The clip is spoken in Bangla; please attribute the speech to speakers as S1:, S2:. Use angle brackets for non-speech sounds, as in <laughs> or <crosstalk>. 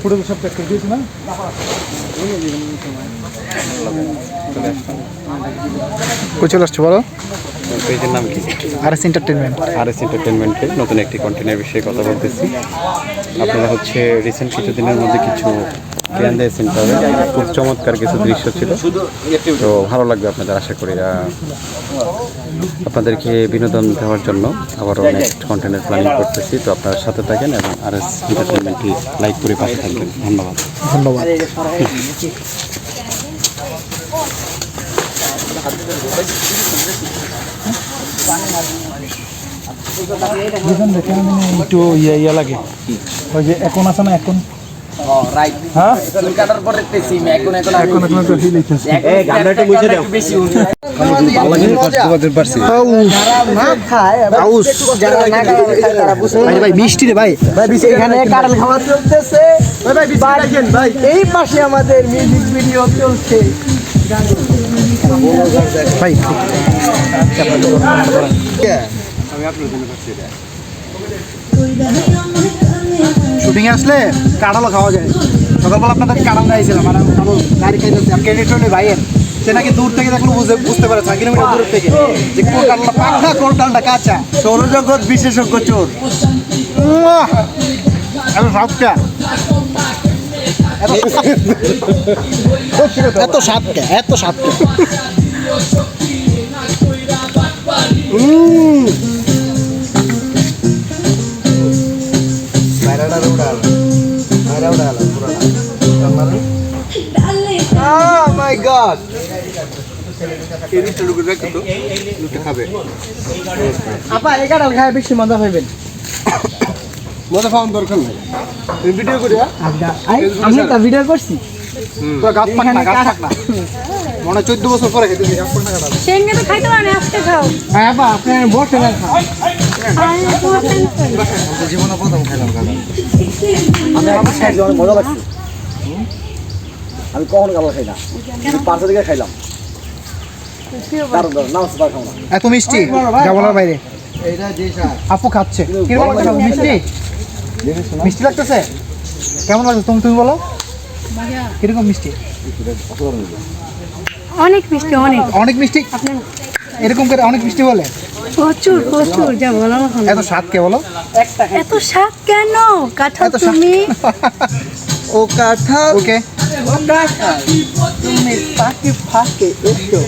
S1: পুরো সব প্যাক করে দিয়েছি না চলে আসছে বলো?
S2: পেজের নাম কি?
S1: R S entertainment
S2: R S এন্টারটেনমেন্টে নতুন একটি কন্টেন্টের বিষয়ে কথা বলতেছি। আপনারা হচ্ছে রিসেন্ট কিছুদিনের মধ্যে কিছু জ্ঞান দিয়েছেন তবে খুব চমৎকার কিছু দৃশ্য ছিল। তো ভালো লাগবে আপনাদের আশা করি আপনাদেরকে বিনোদন দেওয়ার জন্য আবারও নেক্সট কন্টেন্টের প্ল্যানিং করতেছি। তো আপনার সাথে থাকেন এবং আর এস এন্টারটেনমেন্টটি লাইক করে পাশে থাকবেন। ধন্যবাদ।
S1: ধন্যবাদ। <laughs> বুঝলেন দেখে আমি একটু ইয়ে ইয়ে লাগে। ওই যে এখন আছে না এখন?
S3: রাইট
S1: হ্যাঁ?
S3: চুল কাটার পরে দেখতেছি এখন এখন
S1: এখন এখন একটু হিল হইতেছে
S3: এই গানটা একটু বুঝে দাও। বেশি
S4: ভাই মিষ্টি রে ভাই। এখানে কাঁঠাল খাওয়া চলতেছে। ভাই এই পাশে আমাদের মিউজিক ভিডিও চলছে।
S1: ভাই শুটিং আসলে কাঁঠালও খাওয়া যায়। সকালবেলা আপনাদের কাঁঠাল খাইছিলাম মানে আমি গাড়ি খাইতেছি আমি ক্রেডিট হলে ভাইয়ের, সে নাকি দূর থেকে দেখল বুঝতে বুঝতে পারে ছয় কিলোমিটার দূর থেকে। যে কোন কাঁঠালটা পাকা কোন কাঁঠালটা কাঁচা।
S4: সৌরজগৎ বিশেষজ্ঞ চোর।
S1: উয়াহ! এত সাতটা এত সাতটা
S4: মাই গড আপা এগারো খায় বেশি মজা পাইবেন।
S1: মজা পাওয়ার দরকার নাই। তুমি ভিডিও করি
S4: আমি একটা ভিডিও করছি।
S1: গাছ পাক না গাছ পাক না। মনে চোদ্দ বছর পরে খেতে গাছ পাক না
S5: সেঙ্গে তো খাইতে পারে আজকে খাও।
S4: হ্যাঁ আপা আপনি বসে না
S5: টেনশন
S1: জীবনে প্রথম খেলাম কাঁঠাল
S3: আমি আমার খাইছি অনেক মজা লাগছে। আমি কখনো কালো খাই না। থেকে খাইলাম। খাও
S1: এত মিষ্টি বাইরে। আপু খাচ্ছে। কীরকম মিষ্টি? মিষ্টি লাগতেছে? কেমন লাগছে? তুমি তুমি বলো। কীরকম মিষ্টি?
S5: অনেক মিষ্টি অনেক।
S1: অনেক মিষ্টি? এরকম করে অনেক মিষ্টি বলে?
S5: প্রচুর প্রচুর যা না।
S1: এত স্বাদ কে বলো?
S5: এত স্বাদ কেন? কাঁঠাল তুমি।
S4: ও কাঁঠাল।
S1: ওকে।
S4: তুমি পাখি ফাঁকে এসো।